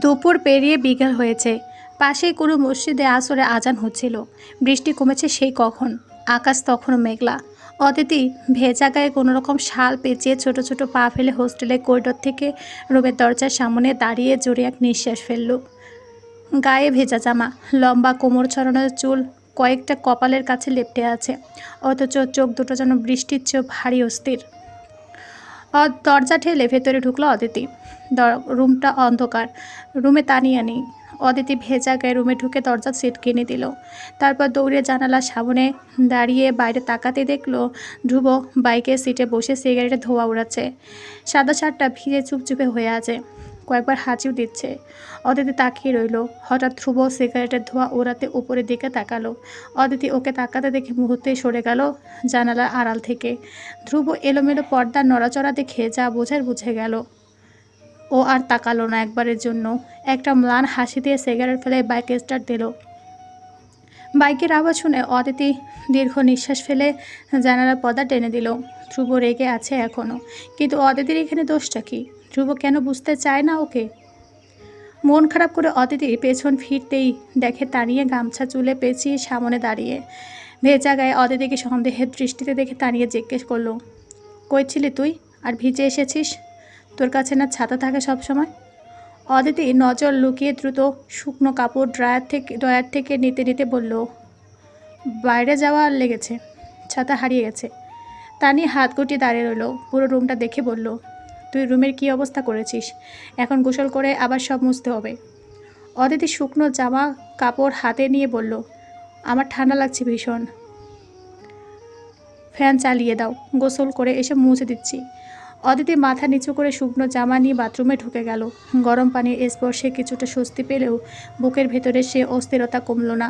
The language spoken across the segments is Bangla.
দুপুর পেরিয়ে বিকেল হয়েছে। পাশেই কোনো মসজিদে আসরে আজান হচ্ছিল। বৃষ্টি কমেছে সেই কখন। আকাশ তখনও মেঘলা। অদিতি, ভেজা গায়ে কোনো রকম শাল পেঁচিয়ে ছোট ছোট পা ফেলে হোস্টেলের করিডোর থেকে রুমের দরজার সামনে দাঁড়িয়ে জোরে এক নিঃশ্বাস ফেলল। গায়ে ভেজা জামা, লম্বা কোমর ছড়ানোর চুল কয়েকটা কপালের কাছে লেপটে আছে। অথচ চোখ দুটো যেন বৃষ্টির চেয়েও ভারী অস্থির। দরজা ঠেলে ভেতরে ঢুকলো অদিতি। রুমটা অন্ধকার। রুমে তানিয়া নেই। অদিতি ভেজা গায়ে রুমে ঢুকে দরজার সিট কিনে দিল। তারপর দৌড়ে জানালার সামনে দাঁড়িয়ে বাইরে তাকাতে দেখল ধ্রুব বাইকের সিটে বসে সিগারেটে ধোয়া উড়াচ্ছে। সাদা শার্টটা ভিজে চুপচুপে হয়ে আছে। কয়েকবার হাঁচিও দিচ্ছে। অদিতি তাকিয়ে রইল। হঠাৎ ধ্রুব সিগারেটের ধোঁয়া ওড়াতে উপরের দিকে তাকালো। অদিতি ওকে তাকাতে দেখে মুহূর্তে সরে গেল জানালার আড়াল থেকে। ধ্রুব এলোমেলো পর্দার নড়াচড়া দেখে যা বোঝার বুঝে গেল। ও আর তাকালো না একবারের জন্য। একটা ম্লান হাসি দিয়ে সিগারেট ফেলে বাইক স্টার্ট দিল। বাইকের আওয়াজ শুনে অদিতি দীর্ঘ নিঃশ্বাস ফেলে জানালার পর্দা টেনে দিল। ধ্রুব রেগে আছে এখনও কিন্তু অদিতির এখানে দোষটা কি? ধ্রুব কেন বুঝতে চায় না ওকে? মন খারাপ করে অদিতি পেছন ফিরতেই দেখে তানিয়ে গামছা চুলে পেঁচিয়ে সামনে দাঁড়িয়ে। ভেজা গায়ে অদিতিকে সন্দেহের দৃষ্টিতে দেখে তানিয়ে জিজ্ঞেস করল, কই ছিলি তুই? আর ভিজে এসেছিস? তোর কাছে না ছাতা থাকে সব সময় অদিতি নজর লুকিয়ে দ্রুত শুকনো কাপড় ড্রায়ার থেকে, ড্রয়ার থেকে নিতে নিতে বলল, বাইরে যাওয়া লেগেছে। ছাতা হারিয়ে গেছে। তানি হাত গুটিয়ে দাঁড়িয়ে রইল, পুরো রুমটা দেখে বলল তুই রুমের কী অবস্থা করেছিস? এখন গোসল করে আবার সব মুছতে হবে। অদিতি শুকনো জামা কাপড় হাতে নিয়ে বলল, আমার ঠান্ডা লাগছে ভীষণ। ফ্যান চালিয়ে দাও, গোসল করে এসে মুছে দিচ্ছি। অদিতি মাথা নিচু করে শুকনো জামা নিয়ে বাথরুমে ঢুকে গেল। গরম পানির স্পর্শে কিছুটা স্বস্তি পেলেও বুকের ভেতরে সে অস্থিরতা কমল না।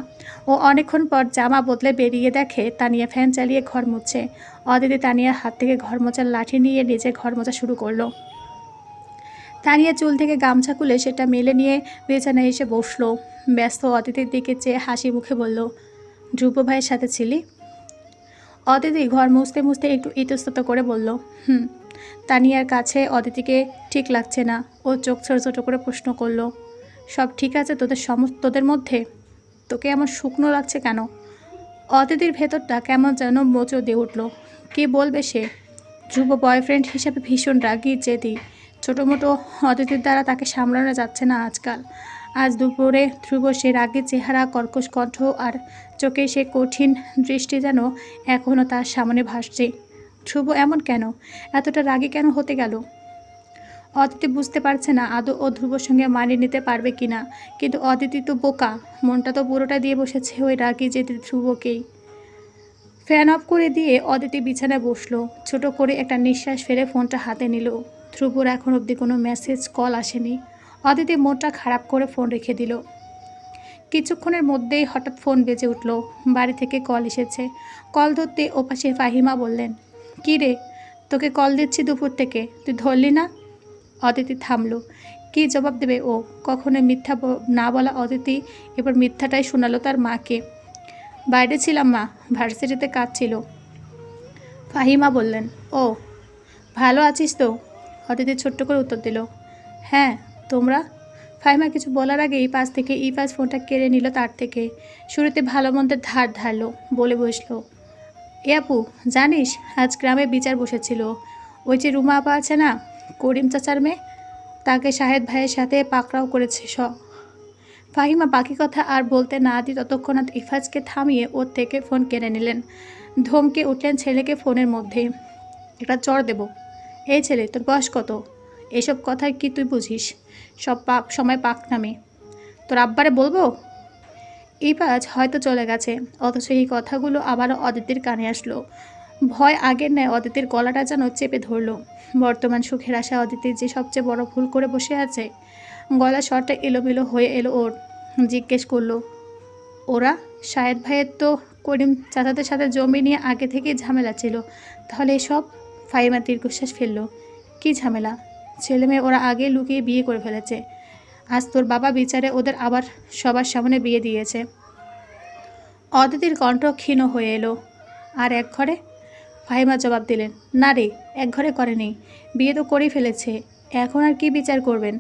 ও অনেকক্ষণ পর জামা বদলে বেরিয়ে দেখে তানিয়া ফ্যান চালিয়ে ঘর মুছছে। অদিতি তানিয়ার হাত থেকে ঘর মোচার লাঠি নিয়ে নিজে ঘর মোচা শুরু করল। তানিয়া চুল থেকে গামছা খুলে সেটা মেলে নিয়ে বিছানায় এসে বসল। ব্যস্ত অদিতির দিকে চেয়ে হাসি মুখে বলল, ধ্রুব ভাইয়ের সাথে ছিলি? অদিতি ঘর মুছতে মুছতে একটু ইতস্তত করে বলল, হুম। তানিয়ার কাছে অদিতিকে ঠিক লাগছে না। ও চোখ ছোটো ছোটো করে প্রশ্ন করল, সব ঠিক আছে তোদের সমস্ত, তোদের মধ্যে? তোকে এমন শুকনো লাগছে কেন? অতিথির ভেতরটা কেমন যেন মোচো দিয়ে উঠল। কি বলবে সে? ধ্রুব বয়ফ্রেন্ড হিসেবে ভীষণ রাগি জেদি। ছোটো মোটো অতিথির দ্বারা তাকে সামলানো যাচ্ছে না আজকাল। আজ দুপুরে ধ্রুব সে রাগের চেহারা, কর্কশ কণ্ঠ আর চোখে সে কঠিন দৃষ্টি যেন এখনও তার সামনে ভাসছে। ধ্রুব এমন কেন? এতটা রাগী কেন হতে গেল? অদিতি বুঝতে পারছে না আদৌ ও ধ্রুবর সঙ্গে মানিয়ে নিতে পারবে কি না কিন্তু অদিতি তো বোকা। মনটা তো পুরোটা দিয়ে বসেছে ওই রাগি যেতে ধ্রুবকেই। ফ্যান অফ করে দিয়ে অদিতি বিছানায় বসল। ছোট করে একটা নিঃশ্বাস ফেলে ফোনটা হাতে নিল। ধ্রুবর এখন অবধি কোনো মেসেজ কল আসেনি। অদিতি মনটা খারাপ করে ফোন রেখে দিল। কিছুক্ষণের মধ্যেই হঠাৎ ফোন বেজে উঠল। বাড়ি থেকে কল এসেছে। কল ধরতে ওপাশে ফাহিমা বললেন, কী রে? তোকে কল দিচ্ছি দুপুর থেকে। তুই ধরলি না? অদিতি থামলো। কী জবাব দেবে ও? কখনো মিথ্যা না বলা অদিতি এবার মিথ্যাটাই শোনালো তার মাকে। বাইরে ছিলাম মা, ভার্সিটিতে কাজ ছিল। ফাহিমা বললেন, ও, ভালো আছিস তো? অদিতি ছোট্ট করে উত্তর দিল হ্যাঁ তোমরা? ফাহিমা কিছু বলার আগে এই পাশ থেকে এই পাশ ফোনটা কেড়ে নিল তার থেকে। শুরুতে ভালো মন্দের ধার ধারলো, বলে বসল, এ আপু, জানিস, আজ গ্রামে বিচার বসেছিল। ওই যে রুমা আপা আছে না, করিম চাচার মেয়ে, তাকে শাহেদ ভাইয়ের সাথে পাকড়াও করেছে স ফাহিমা বাকি কথা আর বলতে না দিয়ে ততক্ষণাৎ ইফাজকে থামিয়ে ওর থেকে ফোন কেড়ে নিলেন। ধমকে উঠলেন ছেলেকে ফোনের মধ্যে। একটা চড় দেব। এই ছেলে, তোর বয়স কত? এসব কথায় কি তুই বুঝিস? সব পাক সময় পাক নামে। তোর আব্বারে বলব? ইফাজ হয়তো চলে গেছে, অথচ এই কথাগুলো আবারও অদিতির কানে আসলো। ভয় আগের ন্যায় অদিতির গলাটা যেন চেপে ধরলো। বর্তমান সুখের আশা অদিতির যে সবচেয়ে বড় ভুল করে বসে আছে গলা স্বরটা এলোমেলো হয়ে এলো ওর। জিজ্ঞেস করল, ওরা? শাহেদ ভাইয়ের তো করিম চাচাদের সাথে জমি নিয়ে আগে থেকেই ঝামেলা ছিল। তাহলে এসব? ফাইমা দীর্ঘশ্বাস ফেলল, কী ঝামেলা? ছেলে মেয়ে ওরা আগে লুকিয়ে বিয়ে করে ফেলেছে। আজ তোর বাবা বিচারে ওদের আবার সবার সামনে বিয়ে দিয়েছে। অদিতির কণ্ঠ ক্ষীণ হয়ে এলো, আর এক ঘরে? ফাহিমা জবাব দিলেন, না রে, এক ঘরে করেনি। বিয়ে তো করেই ফেলেছে। এখন আর কি বিচার করবেন?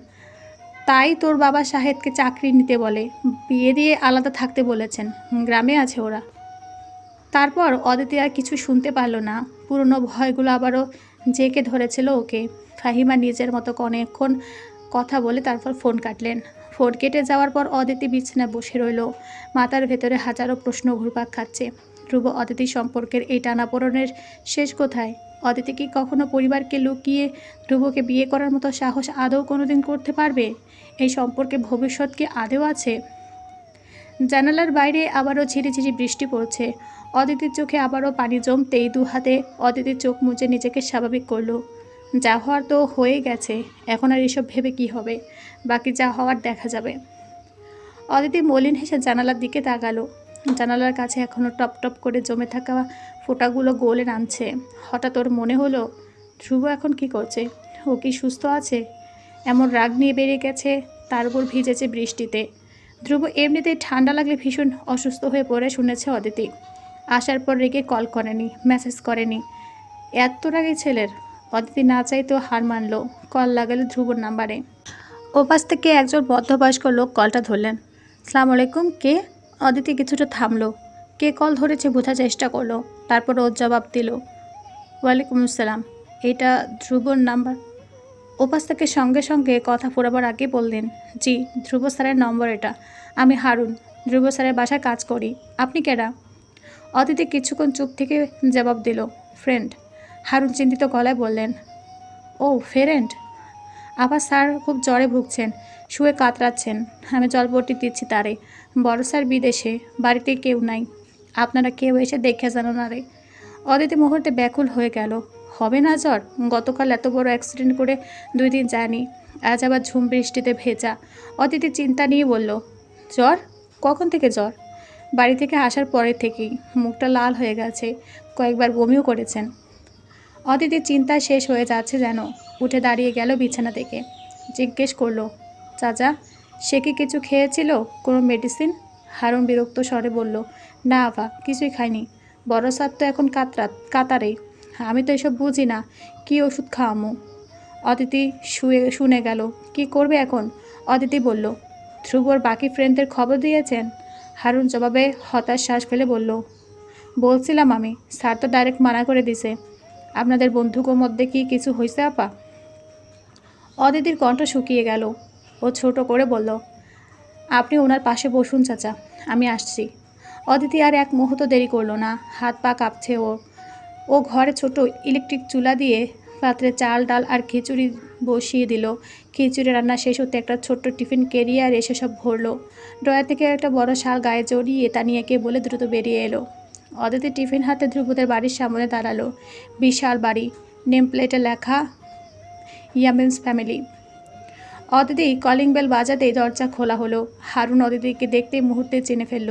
তাই তোর বাবা শাহেদকে চাকরি নিতে বলে, বিয়ে দিয়ে আলাদা থাকতে বলেছেন। গ্রামে আছে ওরা। তারপর অদিতি আর কিছু শুনতে পারল না। পুরনো ভয়গুলো আবারও জেকে ধরেছিল ওকে। ফাহিমা নিজের মতো অনেকক্ষণ কথা বলে তারপর ফোন কাটলেন। ফোন কেটে যাওয়ার পর অদিতি বিছানায় বসে রইল। মাথার ভেতরে হাজারো প্রশ্ন ঘুরপাক খাচ্ছে। ধ্রুব অদিতি সম্পর্কের এই টানাপোড়নের শেষ কোথায়? অদিতি কি কখনো পরিবারকে লুকিয়ে ধ্রুবকে বিয়ে করার মতো সাহস আদৌ কোনোদিন করতে পারবে? এই সম্পর্কে ভবিষ্যৎ কি আদেও আছে? জানালার বাইরে আবারও ঝিরিঝিরি বৃষ্টি পড়ছে। অদিতির চোখে আবারও পানি জমতেই দু হাতে অদিতির চোখ মুছে নিজেকে স্বাভাবিক করল। যা হওয়ার তো হয়ে গেছে, এখন আর এসব ভেবে কি হবে? বাকি যা হওয়ার দেখা যাবে। অদিতি মলিন হেসে জানালার দিকে তাকালো। জানালার কাছে এখনও টপ টপ করে জমে থাকা ফোঁটাগুলো গোলে নামছে। হঠাৎ ওর মনে হলো, ধ্রুব এখন কি করছে? ও কি সুস্থ আছে? এমন রাগ নিয়ে বেরিয়ে গেছে, তার উপর ভিজেছে বৃষ্টিতে। ধ্রুব এমনিতেই ঠান্ডা লাগলে ভীষণ অসুস্থ হয়ে পড়ে শুনেছে অদিতি। আসার পর রেগে কল করেনি, মেসেজ করেনি। এত রাগে ছেলের, অদিতি না চাইতেও হার মানল, কল লাগালো ধ্রুবর নাম্বারে। ওপাশ থেকে একজন মধ্যবয়স্ক লোক কলটা ধরলেন। সালাম আলাইকুম, কে? অদিতি কিছুটা থামলো। কে কল ধরেছে বোঝার চেষ্টা করল। তারপর ওর জবাব দিল, ওয়ালাইকুম আসসালাম। এটা ধ্রুবর নাম্বার। ওপাস থেকে সঙ্গে সঙ্গে কথা ফোরাবার আগে বললেন, জি, ধ্রুব স্যারের নম্বর এটা। আমি হারুন, ধ্রুব স্যারের বাসায় কাজ করি। আপনি কেডা অদিতি কিছুক্ষণ চুপ থেকে জবাব দিল, ফ্রেন্ড। হারুন চিন্তিত গলায় বললেন, ও, ফ্রেন্ড? আবার স্যার খুব জ্বরে ভুগছেন, শুয়ে কাতরাচ্ছেন। আমি জলপট্টি দিচ্ছি তারে। বড় স্যার বিদেশে, বাড়িতে কেউ নাই। আপনারা কেউ এসে দেখে জানো না রে। অদিতি মুহূর্তে ব্যাকুল হয়ে গেল। হবে না জ্বর? গতকাল এত বড় অ্যাক্সিডেন্ট করে দুই দিন যায়নি। আজ আবার ঝুম বৃষ্টিতে ভেজা। অদিতি চিন্তা নিয়ে বলল, জ্বর? কখন থেকে জ্বর? বাড়ি থেকে আসার পরে থেকেই মুখটা লাল হয়ে গেছে। কয়েকবার বমিও করেছেন। অদিতি চিন্তা শেষ হয়ে যাচ্ছে যেন। উঠে দাঁড়িয়ে গেল বিছানা থেকে। জিজ্ঞেস করল, চাচা সে কি কিছু খেয়েছিল? কোনো মেডিসিন হারুন বিরক্ত স্বরে বলল, না আভা, কিছুই খায়নি বড় স্যার তো এখন কাতরা কাতারে আমি তো এসব বুঝি না। কি ওষুধ খাওয়ামো? অদিতি শুয়ে, শুনে গেল, কি করবে এখন? অদিতি বলল ধ্রুবর বাকি ফ্রেন্ডদের খবর দিয়েছেন? হারুন জবাবে হতাশ শ্বাস ফেলে বলল, বলছিলাম আমি, স্যার তো ডাইরেক্ট মানা করে দিছে। আপনাদের বন্ধুকর মধ্যে কি কিছু হয়েছে আপা? অদিতির কণ্ঠ শুকিয়ে গেল ও ছোট করে বলল, আপনি ওনার পাশে বসুন চাচা, আমি আসছি। অদিতি আর এক মুহূর্ত দেরি করল না, হাত পা কাঁপছে ও ও ঘরে ছোট ইলেকট্রিক চুলা দিয়ে পাত্রে চাল, ডাল আর খিচুড়ি বসিয়ে দিল। খিচুড়ি রান্না শেষ হতে একটা ছোট্ট টিফিন কেরিয়ার এসে সব ভরলো। ড্রয়ার থেকে একটা বড় শাল গায়ে জড়িয়ে তা নিয়ে তানিয়াকে বলে দ্রুত বেরিয়ে এলো। অদিতি টিফিন হাতে ধ্রুবদের বাড়ির সামনে দাঁড়াল। বিশাল বাড়ি নেম প্লেটে লেখা ইয়ামেন্স ফ্যামিলি। অদিতি কলিং বেল বাজাতেই দরজা খোলা হলো। হারুন অদিতিকে দেখতেই মুহূর্তে চিনে ফেলল।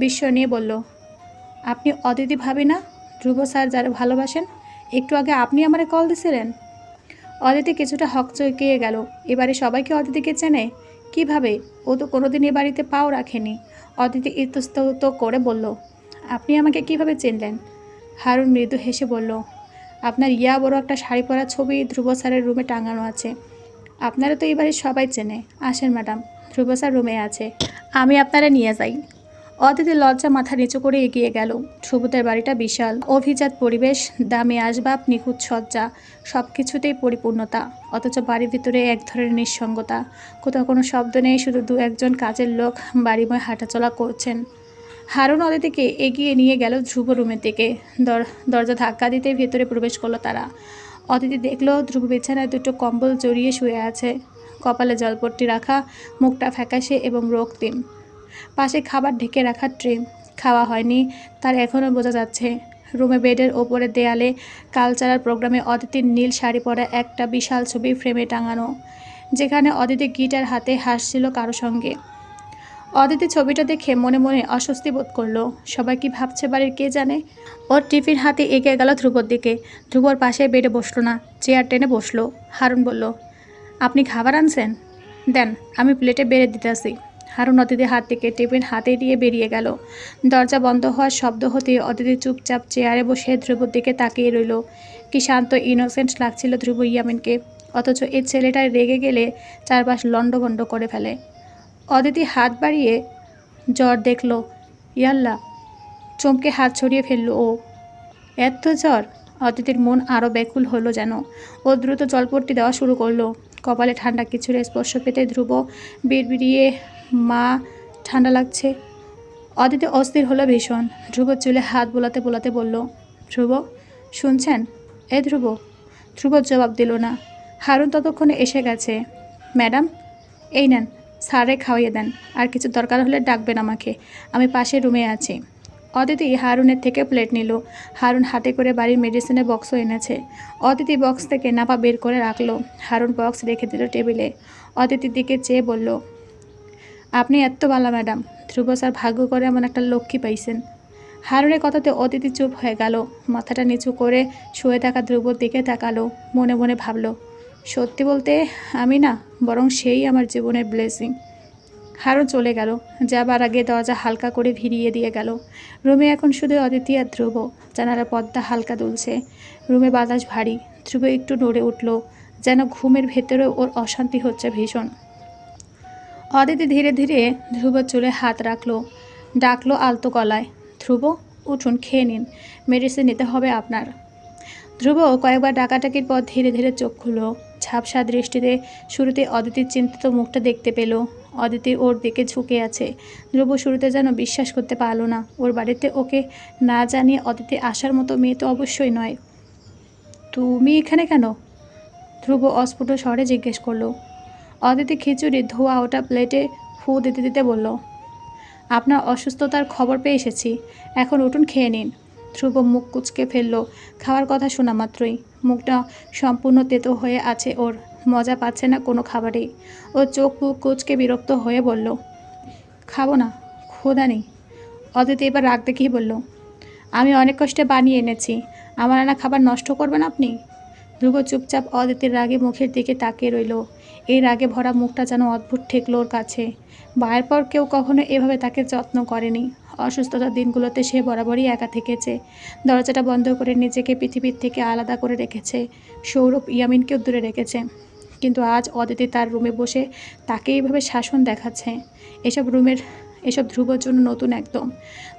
বিস্ময় নিয়ে বলল, আপনি অদিতি ভাবি না? ধ্রুব স্যার যারা ভালোবাসেন, একটু আগে আপনি আমারে কল দিছিলেন? অদিতি কিছুটা হকচকিয়ে গেল। এবারে সবাইকে অদিতিকে চেনে। কীভাবে? ও তো কোনোদিন এ বাড়িতে পাও রাখেনি। অদিতি ইতস্তত করে বলল, আপনি আমাকে কীভাবে চিনলেন? হারুন মৃদু হেসে বলল, আপনার ইয়া বড় একটা শাড়ি পরা ছবি ধ্রুব স্যারের রুমে টাঙানো আছে। আপনারা তো এই বাড়ির সবাই চেনে। আসেন ম্যাডাম, ধ্রুব স্যার রুমে আছে। আমি আপনারা নিয়ে যাই। অদিতি লজ্জা মাথা নিচু করে এগিয়ে গেল। ধ্রুবদের বাড়িটা বিশাল। অভিজাত পরিবেশ, দামি আসবাব, নিখুঁত সজ্জা সব কিছুতেই পরিপূর্ণতা। অথচ বাড়ির ভিতরে এক ধরনের নিঃসঙ্গতা। কোথাও কোনো শব্দ নেই, শুধু দু একজন কাজের লোক বাড়িময় হাঁটাচলা করছেন। হারুন অদিতিকে এগিয়ে নিয়ে গেল ধ্রুব রুমের দিকে। দর, দরজা ধাক্কা দিতে ভেতরে প্রবেশ করল তারা। অদিতি দেখল, ধ্রুব বিছানায় দুটো কম্বল জড়িয়ে শুয়ে আছে। কপালে জলপট্টি রাখা, মুখটা ফ্যাকাশে এবং রক্তিম। পাশে খাবার ঢেকে রাখা ট্রে খাওয়া হয়নি, তার এখনও বোঝা যাচ্ছে। রুমে বেডের ওপরে দেয়ালে কালচারাল প্রোগ্রামে অদিতির নীল শাড়ি পরা একটা বিশাল ছবি ফ্রেমে টাঙানো। যেখানে অদিতি গিটার হাতে হাসছিল কারও সঙ্গে। অদিতি ছবিটা দেখে মনে মনে অস্বস্তি বোধ করল। সবাই কি ভাবছে বাড়ির কে জানে? ওর টিফিন হাতে এগিয়ে গেল ধ্রুবর দিকে। ধ্রুবর পাশে বেডে বসল না, চেয়ার টেনে বসল। হারুন বলল, আপনি খাবার আনছেন? দেন, আমি প্লেটে বেড়ে দিতেছি হারুন অদিতির হাত থেকে টিফিন হাতে দিয়ে বেরিয়ে গেল। দরজা বন্ধ হওয়ার শব্দ হতে অদিতি চুপচাপ চেয়ারে বসে ধ্রুবর দিকে তাকিয়ে রইল। কি শান্ত ইনোসেন্ট লাগছিল ধ্রুব ইয়ামিনকে, অথচ এই ছেলেটার রেগে গেলে চারপাশ লণ্ডভণ্ড করে ফেলে। অদিতি হাত বাড়িয়ে জ্বর দেখল। ইয়াল্লা, চমকে হাত ছড়িয়ে ফেলল ও। এত জ্বর, অদিতির মন আরও ব্যাকুল হলো যেন। ও দ্রুত জলপট্টি দেওয়া শুরু করল। কপালে ঠান্ডা কিছুর স্পর্শ পেতে ধ্রুব বিড়বিড়িয়ে, মা, ঠান্ডা লাগছে? অদিতি অস্থির হলো ভীষণ। ধ্রুব চুলে হাত বোলাতে বোলাতে বলল, ধ্রুব, শুনছেন? এ ধ্রুব? ধ্রুব জবাব দিল না। হারুন ততক্ষণে এসে গেছে। ম্যাডাম, এই নেন। স্যারে খাওয়িয়ে দেন, আর কিছু দরকার হলে ডাকবেন আমাকে। আমি পাশের রুমে আছি। অদিতি হারুনের থেকে প্লেট নিল। হারুন হাতে করে বাড়ির মেডিসিনের বক্সও এনেছে। অদিতি বক্স থেকে নাপা বের করে রাখল। হারুন বক্স রেখে দিল টেবিলে। অদিতির দিকে চেয়ে বলল, আপনি এত বালা, ম্যাডাম। ধ্রুব স্যার ভাগ্য করে এমন একটা লক্ষ্মী পাইছেন। হারুনের কথাতে অদিতি চুপ হয়ে গেল। মাথাটা নিচু করে শুয়ে থাকা ধ্রুবর দিকে তাকালো। মনে মনে ভাবলো সত্যি বলতে আমি না, বরং সেই আমার জীবনের ব্লেসিং হারুন চলে গেল, যাবার আগে দরজা হালকা করে ভিড়িয়ে দিয়ে গেল। রুমে এখন শুধু অদিতি আর ধ্রুব জানালা পর্দা হালকা দুলছে। রুমে বাতাস ভারী, ধ্রুব একটু নড়ে উঠল, যেন ঘুমের ভেতরে ওর অশান্তি হচ্ছে ভীষণ। অদিতি ধীরে ধীরে ধ্রুবর চুলে হাত রাখল, ডাকলো আলতো গলায়, ধ্রুব, উঠুন, খেয়ে নিন মেডিসিন নিতে হবে আপনার। ধ্রুব কয়েকবার ডাকাটাকির পর ধীরে ধীরে চোখ খুলো ঝাপসা দৃষ্টিতে শুরুতে অদিতির চিন্তিত মুখটা দেখতে পেল। অদিতি ওর দিকে ঝুঁকে আছে। ধ্রুব শুরুতে যেন বিশ্বাস করতে পারল না। ওর বাড়িতে ওকে না জানিয়ে অদিতি আসার মতো মেয়ে তো অবশ্যই নয়। তুমি এখানে কেন? ধ্রুব অস্ফুট স্বরে জিজ্ঞেস করল। অদিতি খিচুড়ি ধোয়া ওটা প্লেটে ফু দিতে দিতে বলল, আপনার অসুস্থতার খবর পেয়ে এসেছি। এখন উঠুন, খেয়ে নিন। ধ্রুব মুখ কুচকে ফেলল। খাওয়ার কথা শোনা মাত্রই। মুখটা সম্পূর্ণ তেতো হয়ে আছে ওর। মজা পাচ্ছে না কোনো খাবারেই ও চোখ মুখ কুচকে বিরক্ত হয়ে বলল, খাব না, ক্ষুধা নেই। অদিতি এবার রাগ দেখিয়ে বলল, আমি অনেক কষ্টে বানিয়ে এনেছি। আমার আনা খাবার নষ্ট করবেন আপনি? ধ্রুব চুপচাপ অদিতির রাগে মুখের দিকে তাকিয়ে রইল। এই রাগে ভরা মুখটা যেন অদ্ভুত ঠেকলো ওর কাছে। মায়ের পর কেউ কখনো এভাবে তাকে যত্ন করেনি। অসুস্থতার দিনগুলোতে সে বরাবরই একা থেকেছে। দরজাটা বন্ধ করে নিজেকে পৃথিবীর থেকে আলাদা করে রেখেছে। সৌরভ ইয়ামিনকেও দূরে রেখেছে। কিন্তু আজ অদিতি তার রুমে বসে তাকে এইভাবে শাসন দেখাচ্ছে। এসব রুমের, এসব ধ্রুবর জন্য নতুন একদম।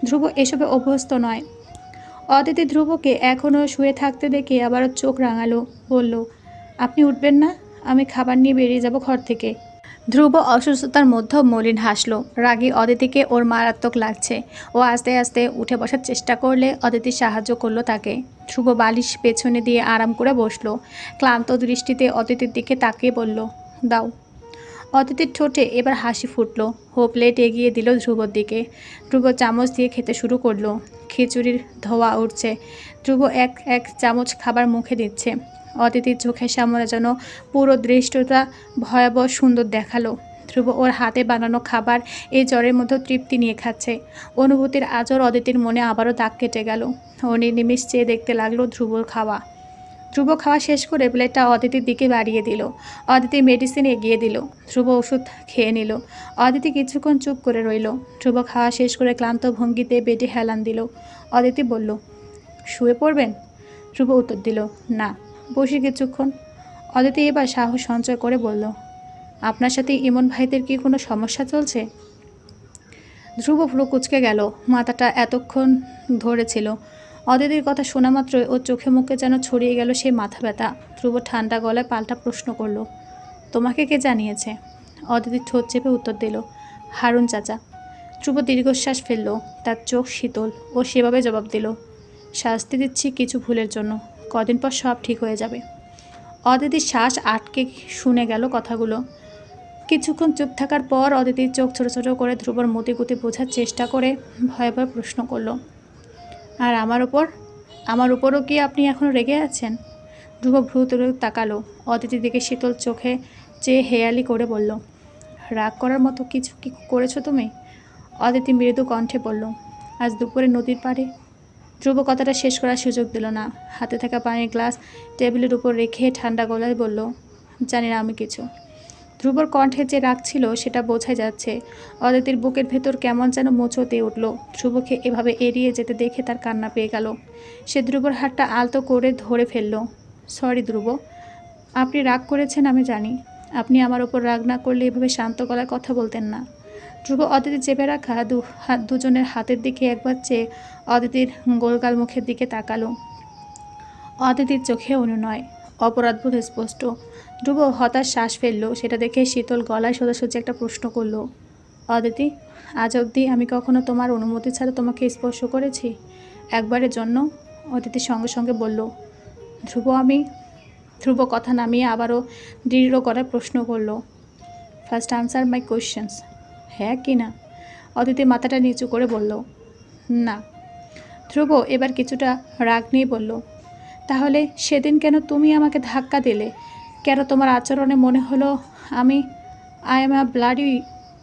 ধ্রুব এসবে অভ্যস্ত নয়। অদিতি ধ্রুবকে এখনও শুয়ে থাকতে দেখে আবারও চোখ রাঙালো, বলল, আপনি উঠবেন না? আমি খাবার নিয়ে বেরিয়ে যাব ঘর থেকে। ধ্রুব অসুস্থতার মধ্যেও মলিন হাসলো। রাগী অদিতিকে ওর মারাত্মক লাগছে। ও আস্তে আস্তে উঠে বসার চেষ্টা করলে অদিতি সাহায্য করল তাকে। ধ্রুব বালিশ পেছনে দিয়ে আরাম করে বসল। ক্লান্ত দৃষ্টিতে অদিতির দিকে তাকিয়ে বলল, দাও। অদিতির ঠোঁটে এবার হাসি ফুটলো। হো প্লেট এগিয়ে দিল ধ্রুবর দিকে। ধ্রুব চামচ দিয়ে খেতে শুরু করল। খিচুড়ির ধোয়া উঠছে। ধ্রুব এক এক চামচ খাবার মুখে দিচ্ছে। অদিতির চোখের সামনে যেন পুরো দৃশ্যটা ভয়াবহ সুন্দর দেখাল। ধ্রুব ওর হাতে বানানো খাবার এই জ্বরের মধ্যে তৃপ্তি নিয়ে খাচ্ছে। অনুভূতির আজর অদিতির মনে আবারও দাগ কেটে গেল। ও নিমিষ চেয়ে দেখতে লাগল ধ্রুবর খাওয়া। ধ্রুব খাওয়া শেষ করে প্লেটটা অদিতির দিকে বাড়িয়ে দিল। অদিতি মেডিসিন এগিয়ে দিল। ধ্রুব ওষুধ খেয়ে নিল। অদিতি কিছুক্ষণ চুপ করে রইল। ধ্রুব খাওয়া শেষ করে ক্লান্ত ভঙ্গিতে বেডে হেলান দিল। অদিতি বলল, শুয়ে পড়বেন? ধ্রুব উত্তর দিল, না। বসে কিছুক্ষণ। অদিতি এবার সাহস সঞ্চয় করে বলল, আপনার সাথে ইমন ভাইদের কি কোনো সমস্যা চলছে? ধ্রুব ভ্রু কুচকে গেল, মাথাটা এতক্ষণ ধরেছিল অদিতির কথা শোনা মাত্রই ওর চোখে মুখে যেন ছড়িয়ে গেল সেই মাথা ব্যথা। ধ্রুব ঠান্ডা গলায় পাল্টা প্রশ্ন করল, তোমাকে কে জানিয়েছে? অদিতি ঠোঁট চেপে উত্তর দিল, হারুন চাচা। ধ্রুব দীর্ঘশ্বাস ফেলল, তার চোখ শীতল। ও সেভাবে জবাব দিল, শাস্তি দিচ্ছি কিছু ভুলের জন্য। কদিন পর সব ঠিক হয়ে যাবে। অদিতির শ্বাস আটকে শুনে গেল কথাগুলো। কিছুক্ষণ চুপ থাকার পর অদিতির চোখ ছোটো ছোটো করে ধ্রুবর মতিগতি বোঝার চেষ্টা করে ভয়ে ভয়ে প্রশ্ন করল, আর আমার ওপর আমার উপরও কি আপনি এখনও রেগে আছেন? ধ্রুব ভ্রু তুলে তাকালো। অদিতির দিকে শীতল চোখে চেয়ে হেয়ালি করে বলল, রাগ করার মতো কিছু কি করেছ তুমি? অদিতি মৃদু কণ্ঠে বলল, আজ দুপুরে নদীর পাড়ে ধ্রুব কথাটা শেষ করার সুযোগ দিল না। হাতে থাকা পানির গ্লাস টেবিলের উপর রেখে ঠান্ডা গলায় বলল, জানি না আমি কিছু। ধ্রুবর কণ্ঠে যে রাগ ছিল, সেটা বোঝাই যাচ্ছে। অদিতির বুকের ভেতর কেমন যেন মোচতে উঠল। ধ্রুবকে এভাবে এড়িয়ে যেতে দেখে তার কান্না পেয়ে গেল। সে ধ্রুবর হাতটা আলতো করে ধরে ফেলল। সরি ধ্রুব, আপনি রাগ করেছেন আমি জানি। আপনি আমার ওপর রাগ না করলে এভাবে শান্ত গলায় কথা বলতেন না। ধ্রুব অদিতি চেপে রাখা দু হাত দুজনের হাতের দিকে একবার চেয়ে অদিতির গোলগাল মুখের দিকে তাকালো। অদিতির চোখে অনুনয়, অপরাধবোধ স্পষ্ট। ধ্রুব হতাশ শ্বাস ফেলল, সেটা দেখে শীতল গলায় সোজাসুজি একটা প্রশ্ন করল, অদিতি, আজ অবধি আমি কখনো তোমার অনুমতি ছাড়া তোমাকে স্পর্শ করেছি? একবারের জন্য অদিতির সঙ্গে সঙ্গে বলল, ধ্রুব, আমি ধ্রুব কথা নামিয়ে আবারও দৃঢ় করার প্রশ্ন করল ফার্স্ট আনসার মাই কোয়েশ্চেন্স হ্যাঁ কি না? অদিতি মাথাটা নিচু করে বলল, না। ধ্রুব এবার কিছুটা রাগ নিয়ে বলল, তাহলে সেদিন কেন তুমি আমাকে ধাক্কা দিলে? কেন তোমার আচরণে মনে হলো আমি I am a bloody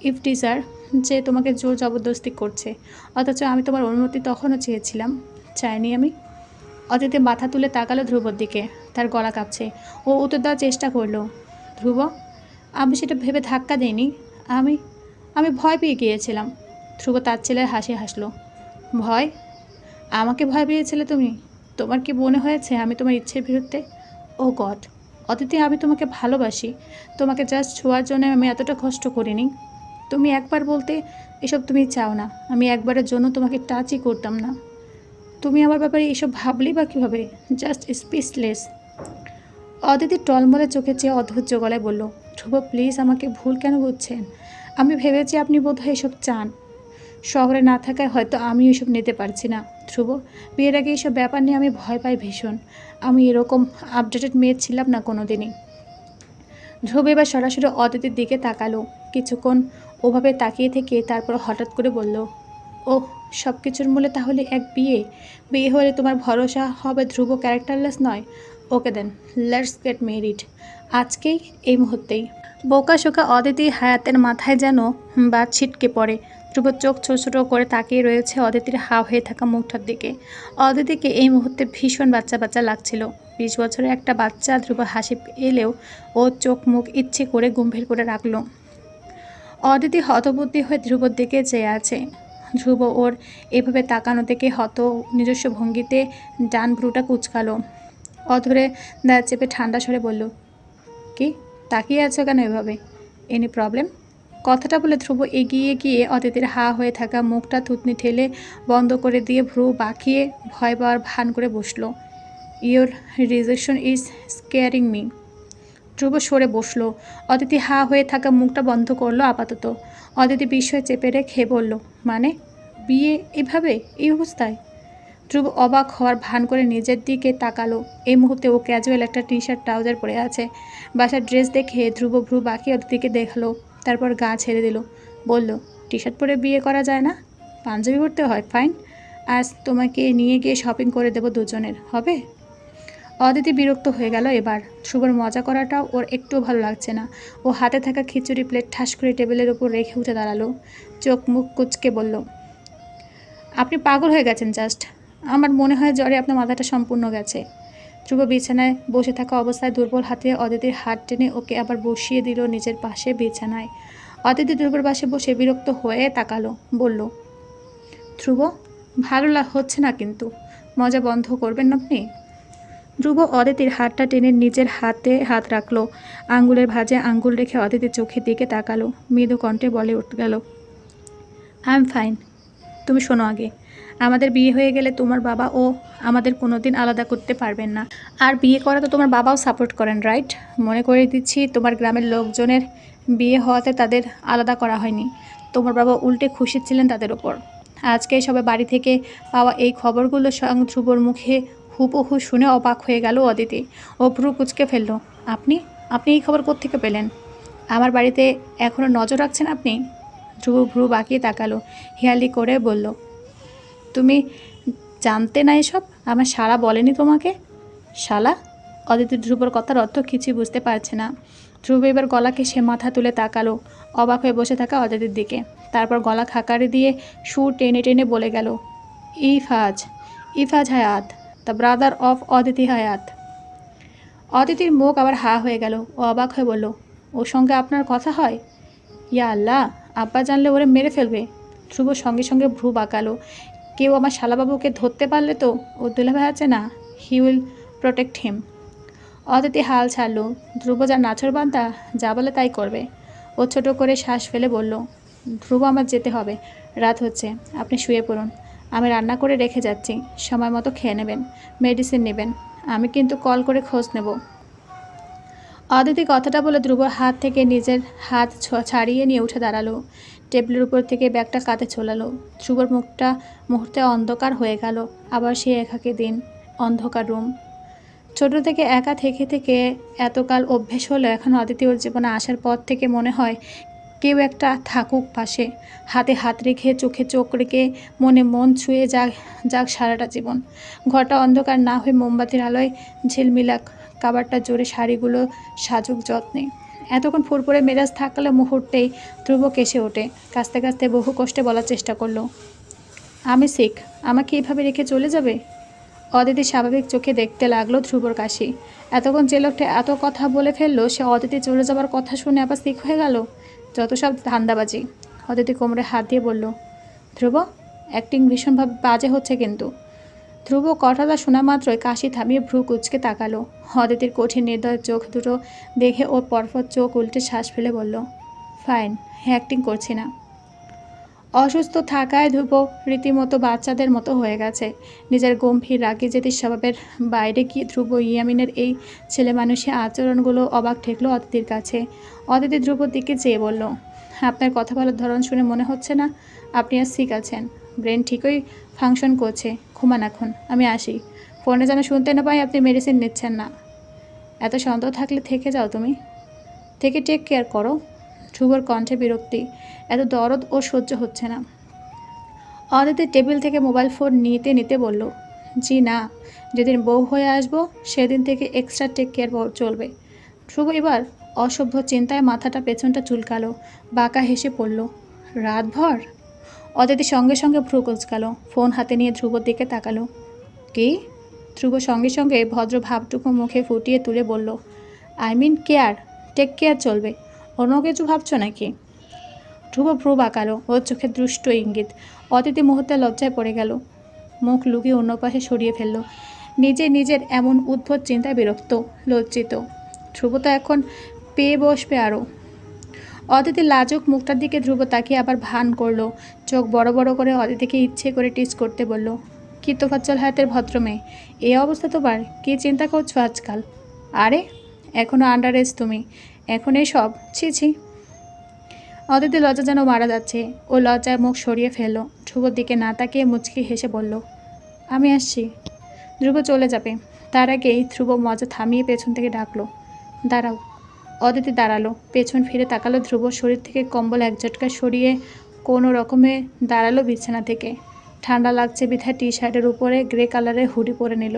if teacher যে তোমাকে জোর জবরদস্তি করছে? অথচ আমি তোমার অনুমতি তখনও চেয়েছিলাম। চাইনি আমি? অদিতি মাথা তুলে তাকালো ধ্রুবর দিকে, তার গলা কাঁপছে। ও উত্তর দেওয়ার চেষ্টা করল, ধ্রুব, আমি সেটা ভেবে ধাক্কা দিইনি। আমি আমি ভয় পেয়ে গিয়েছিলাম। ধ্রুব তার ছেলের হাসি হাসলো। ভয়? আমাকে ভয় পেয়েছিলে তুমি? তোমার কি মনে হয়েছে আমি তোমার ইচ্ছের বিরুদ্ধে? ও গড, অদিতি আমি তোমাকে ভালোবাসি। তোমাকে জাস্ট ছোঁয়ার জন্য আমি এতটা কষ্ট করিনি। তুমি একবার বলতে এসব তুমি চাও না। আমি একবারের জন্য তোমাকে টাচই করতাম না। তুমি আমার ব্যাপারে এসব ভাবলি বা কীভাবে? জাস্ট স্পিচলেস অদিতি টলমলে চোখে চেয়ে অধৈর্য গলায় বলল, ধ্রুব প্লিজ আমাকে ভুল কেন বুঝছেন? আমি ভেবেছি আপনি বোধহয় এসব চান। শহরে না থাকায় হয়তো আমি এসব নিতে পারছি না। ধ্রুব, বিয়ের আগে এইসব ব্যাপার নিয়ে আমি ভয় পাই ভীষণ। আমি এরকম আপডেটেড মেয়ে ছিলাম না কোনো দিনই ধ্রুব এবার সরাসরি অদিতির দিকে তাকালো। কিছুক্ষণ ওভাবে তাকিয়ে থেকে তারপর হঠাৎ করে বলল ও সব কিছুর মূলে তাহলে এক বিয়ে? বিয়ে হলে তোমার ভরসা হবে ধ্রুব ক্যারেক্টারলেস নয়। Okay then let's get married আজকেই, এই মুহূর্তেই। বোকা শোকা অদিতি হায়াতের মাথায় যেন বা ছিটকে পড়ে। ধ্রুব চোখ ছোট ছোট করে তাকিয়ে রয়েছে অদিতির হা হয়ে থাকা মুখটার দিকে। অদিতিকে এই মুহূর্তে ভীষণ বাচ্চা বাচ্চা লাগছিল। বিশ বছরের একটা বাচ্চা ধ্রুব হাসি এলেও ও চোখ মুখ ইচ্ছে করে গম্ভীর করে রাখল। অদিতি হতবুদ্ধি হয়ে ধ্রুবর দিকে চেয়ে আছে। ধ্রুব ওর এভাবে তাকানো থেকে হত নিজস্ব ভঙ্গিতে ডান ভ্রুটা কুচকালো। অধরে দাঁড় চেপে ঠান্ডা সরে বলল, কি? তাকিয়ে আছো কেন এভাবে? এনি প্রবলেম কথাটা বলে ধ্রুব এগিয়ে গিয়ে অদিতির হা হয়ে থাকা মুখটা থুতনি ঠেলে বন্ধ করে দিয়ে ভ্রু বাঁকিয়ে ভয় পাওয়ার ভান করে বসল। Your rejection is scaring me Dhruv সরে বসল। অদিতি হা হয়ে থাকা মুখটা বন্ধ করল আপাতত। অদিতি বিস্ময় চেপে রেখে বলল মানে? বিয়ে এভাবে? এই অবস্থায়? ধ্রুব অবাক হওয়ার ভান করে নিজের দিকে তাকালো। এই মুহূর্তে ও ক্যাজুয়াল একটা টি শার্ট ট্রাউজার পরে আছে। বাসার ড্রেস দেখে ধ্রুব ভ্রু বাকি অদিতিকে দেখল, তারপর গা ছেড়ে দিল। বলল টি শার্ট পরে বিয়ে করা যায় না? পাঞ্জাবি পরতে হয় ফাইন আজ তোমাকে নিয়ে গিয়ে শপিং করে দেবো দুজনের, হবে? অদিতি বিরক্ত হয়ে গেল এবার। শুভর মজা করাটাও ওর একটুও ভালো লাগছে না। ও হাতে থাকা খিচুড়ি প্লেট ঠাস করে টেবিলের উপর রেখে উঠে দাঁড়াল। চোখ মুখ কুচকে বলল, আপনি পাগল হয়ে গেছেন জাস্ট আমার মনে হয় জ্বরে আপনার মাথাটা সম্পূর্ণ গেছে। ধ্রুব বিছানায় বসে থাকা অবস্থায় দুর্বল হাতে অদিতির হাত টেনে ওকে আবার বসিয়ে দিল নিজের পাশে বিছানায়। অদিতি ধ্রুবর পাশে বসে বিরক্ত হয়ে তাকালো, বলল, ধ্রুব, ভালো হচ্ছে না কিন্তু। মজা বন্ধ করবেন আপনি? ধ্রুব অদিতির হাতটা টেনে নিজের হাতে হাত রাখল। আঙ্গুলের ভাঁজে আঙ্গুল রেখে অদিতির চোখের দিকে তাকালো। মৃদু কণ্ঠে বলে উঠে গেল আই এম ফাইন তুমি শোনো আগে। আমাদের বিয়ে হয়ে গেলে তোমার বাবা ও আমাদের কোনোদিন আলাদা করতে পারবেন না। আর বিয়ে করা তো তোমার বাবাও সাপোর্ট করেন রাইট মনে করে দিচ্ছি তোমার গ্রামের লোকজনের বিয়ে হওয়াতে তাদের আলাদা করা হয়নি। তোমার বাবা উল্টে খুশি ছিলেন তাদের ওপর আজকে সবে বাড়ি থেকে পাওয়া এই খবরগুলো স্বয়ং ধ্রুবর মুখে হুবহু শুনে অবাক হয়ে গেল অদিতি। ও ভ্রু কুচকে ফেলল, আপনি? আপনি এই খবর কোত্থেকে পেলেন? আমার বাড়িতে এখনও নজর রাখছেন আপনি? ধ্রুব ভ্রু বাঁকিয়ে তাকালো, হিয়ালি করে বলল তুমি জানতে না এসব? আমার শালা বলেনি তোমাকে? শালা? অদিতি ধ্রুবর কথার অর্থ কিছুই বুঝতে পারছে না। ধ্রুব এবার গলাকে সে মাথা তুলে তাকালো, অবাক হয়ে বসে থাকা অদিতির দিকে। তারপর গলা খাকারে দিয়ে সুর টেনে টেনে বলে গেল ইফাজ ইফাজ হায়াত, দ্য ব্রাদার অফ অদিতি হায়াত। অদিতির মুখ আবার হা হয়ে গেল, ও অবাক হয়ে বলল, ওর সঙ্গে আপনার কথা হয়? ইয়া আল্লাহ, আব্বা জানলে ওরে মেরে ফেলবে। ধ্রুব সঙ্গে সঙ্গে ভ্রু বাঁকালো কেউ আমার শালাবাবুকে ধরতে পারলে তো ও দুলাভাই আছে না he will protect him Aditi হাল ছাড়লো, ধ্রুব যা নাচর বান্দা, যা বলে তাই করবে। ও ছোট করে শ্বাস ফেলে বলল, ধ্রুব, আমার যেতে হবে। রাত হচ্ছে, আপনি শুয়ে পড়ুন। আমি রান্না করে রেখে যাচ্ছি। সময় মতো খেয়ে নেবেন মেডিসিন নেবেন। আমি কিন্তু কল করে খোঁজ নেব। অদিতি কথাটা বলে ধ্রুব হাত থেকে নিজের হাত ছাড়িয়ে নিয়ে উঠে দাঁড়াল। টেবিলের উপর থেকে ব্যাগটা কাঁধে চলালো ধ্রুবর মুখটা মুহূর্তে অন্ধকার হয়ে গেল। আবার সে একাকে দিন, অন্ধকার রুম। ছোট থেকে একা থেকে থেকে এতকাল অভ্যেস হলো এখন অদিতি ওর জীবনে আসার পর থেকে মনে হয় কেউ একটা থাকুক পাশে। হাতে হাত রেখে, চোখে চোখ রেখে, মনে মন ছুঁয়ে যাক যাক সারাটা জীবন। ঘরটা অন্ধকার না হয়ে মোমবাতির আলোয় ঝিলমিলাক, কাবারটা জোরে শাড়িগুলো সাজুক যত্নে। এতক্ষণ ফুরফুরে মেজাজ থাকলে মুহূর্তেই ধ্রুব কেসে ওঠে। কাস্তে কাস্তে বহু কষ্টে বলার চেষ্টা করল। আমি শিখ, আমাকে এইভাবে রেখে চলে যাবে? অদিতি স্বাভাবিক চোখে দেখতে লাগল ধ্রুবর কাশি। এতক্ষণ যে লোকটা এত কথা বলে ফেলল, সে অদিতি চলে যাবার কথা শুনে আবার শিখ হয়ে গেল? যত সব ধান্দাবাজি। অদিতি কোমরে হাত দিয়ে বলল, ধ্রুব অ্যাক্টিং ভীষণভাবে বাজে হচ্ছে কিন্তু। ধ্রুব কথাটা শোনা মাত্রই কাশি থামিয়ে ভ্রু কুচকে তাকালো। অদিতির কঠিন নির্দয় চোখ দুটো দেখে ওর পরপর চোখ উল্টে শ্বাস ফেলে বলল ফাইন অ্যাক্টিং করছি না। অসুস্থ থাকায় ধ্রুব রীতিমতো বাচ্চাদের মতো হয়ে গেছে। নিজের গম্ভীর রাগি যেতে স্বভাবের বাইরে গিয়ে ধ্রুব ইয়ামিনের এই ছেলে মানুষের আচরণগুলো অবাক ঠেকল অদিতির কাছে। অদিতি ধ্রুবর দিকে চেয়ে বলল, আপনার কথা বলার ধরন শুনে মনে হচ্ছে না? আপনি আর ঠিক আছেন। ব্রেন ঠিকই ফাংশন করছে। ঘুমান এখন, আমি আসি। ফোনে যেন শুনতে না পাই, আপনি মেডিসিন নিচ্ছেন না। এত সন্দেহ থাকলে থেকে যাও তুমি। থেকে টেক কেয়ার করো। ধ্রুবর কণ্ঠে বিরক্তি, এত দরদ ও সহ্য হচ্ছে না। অদিতি টেবিল থেকে মোবাইল ফোন নিতে নিতে বলল, জি না, যেদিন বউ হয়ে আসব, সেদিন থেকে এক্সট্রা টেক কেয়ার চলবে। ধ্রুব এবার অসভ্য চিন্তায় মাথাটা পেছনটা চুলকালো, বাঁকা হেসে পড়ল, রাতভর? অদিতি সঙ্গে সঙ্গে ভ্রু কুচকাল। ফোন হাতে নিয়ে ধ্রুবর দিকে তাকালো। কি? ধ্রুব সঙ্গে সঙ্গে ভদ্র ভাবটুকু মুখে ফুটিয়ে তুলে বলল, I mean care, take care চলবে। অন্য কিছু ভাবছ নাকি? ধ্রুব ভ্রু বাঁকালো, ওর চোখে দুষ্ট ইঙ্গিত। অতিথি মুহূর্তে লজ্জায় পড়ে গেল। মুখ লুকিয়ে অন্য পাশে সরিয়ে ফেলল। নিজে নিজের এমন উদ্ভট চিন্তায় বিরক্ত, লজ্জিত। ধ্রুব তো এখন পেয়ে বসবে আরও। অদিতি লাজুক মুখটার দিকে ধ্রুব তাকিয়ে আবার ভান করল। চোখ বড় বড় করে অদিতিকে ইচ্ছে করে টিচ করতে বলল, কি তোফাজ্জল হায়াতের ভদ্র মেয়ে এই অবস্থা তোমার? কী চিন্তা করছ আজকাল? আরে এখনও আন্ডার এজ তুমি। এখন এসব? ছি ছি। অদিতি লজ্জা যেন মারা যাচ্ছে। ও লজ্জায় মুখ সরিয়ে ফেলল। ধ্রুবর দিকে না তাকিয়ে মুচকি হেসে বলল, আমি আসছি। ধ্রুব চলে যাবে। তার আগেই ধ্রুব মজা থামিয়ে পেছন থেকে ডাকলো, দাঁড়াও। অদিতি দাঁড়াল। পেছন ফিরে তাকালো ধ্রুব। শরীর থেকে কম্বল এক ঝটকা সরিয়ে কোনো রকমে দাঁড়াল বিছানা থেকে। ঠান্ডা লাগছে বিধায় টি শার্টের উপরে গ্রে কালারের হুডি পরে নিল।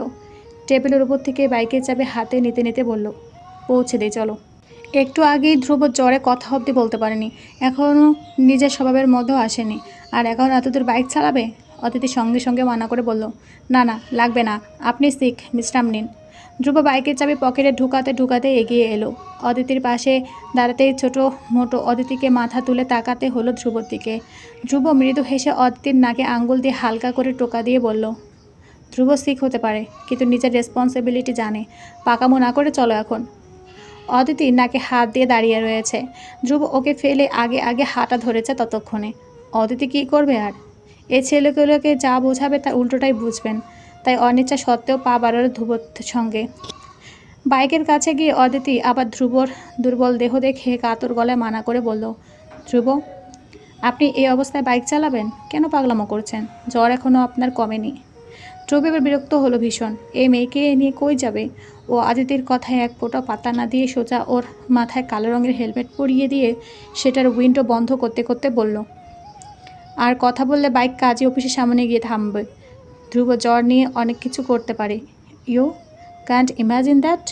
টেবিলের উপর থেকে বাইকের চাপে হাতে নিতে নিতে বলল, পৌঁছে দিই চলো। একটু আগেই ধ্রুব জ্বরে কথা অবধি বলতে পারেনি। এখনও নিজের স্বভাবের মধ্যেও আসেনি। আর এখন এত দূর বাইক চালাবে? অতিথি সঙ্গে সঙ্গে মানা করে বলল, না না, লাগবে না। আপনি শিখ, বিশ্রাম নিন। ধ্রুব বাইকের চাবি পকেটে ঢুকাতে ঢুকাতে এগিয়ে এলো। অদিতির পাশে দাঁড়াতেই ছোট মোটো অদিতিকে মাথা তুলে তাকাতে হলো ধ্রুবর দিকে। ধ্রুব মৃদু হেসে অদিতির নাকে আঙ্গুল দিয়ে হালকা করে টোকা দিয়ে বলল, ধ্রুব, শিখ হতে পারে, কিন্তু নিজের রেসপন্সিবিলিটি জানে। পাকামো না করে চলো এখন। অদিতি নাকে হাত দিয়ে দাঁড়িয়ে রয়েছে। ধ্রুব ওকে ফেলে আগে আগে হাঁটা ধরেছে ততক্ষণে। অদিতি কী করবে আর? এ ছেলেগুলোকে যা বোঝাবে তার উল্টোটাই বুঝবেন। তাই অনিচ্ছা সত্ত্বেও পা বাড়ালো ধ্রুবর সঙ্গে। বাইকের কাছে গিয়ে অদিতি আবার ধ্রুবর দুর্বল দেহ দেখে কাতর গলায় মানা করে বলল, ধ্রুব, আপনি এই অবস্থায় বাইক চালাবেন? কেন পাগলামো করছেন? জ্বর এখনও আপনার কমেনি। ধ্রুব এবার বিরক্ত হলো ভীষণ, এই মেয়েকে নিয়ে কই যাবে? ও আদিতির কথায় এক ফোঁটা পাতা না দিয়ে সোজা ওর মাথায় কালো রঙের হেলমেট পরিয়ে দিয়ে সেটার উইন্ডো বন্ধ করতে করতে বলল, আর কথা বললে বাইক কাজে অফিসের সামনে গিয়ে থামবে। ধ্রুব জ্বর নিয়ে অনেক কিছু করতে পারে। You can't imagine that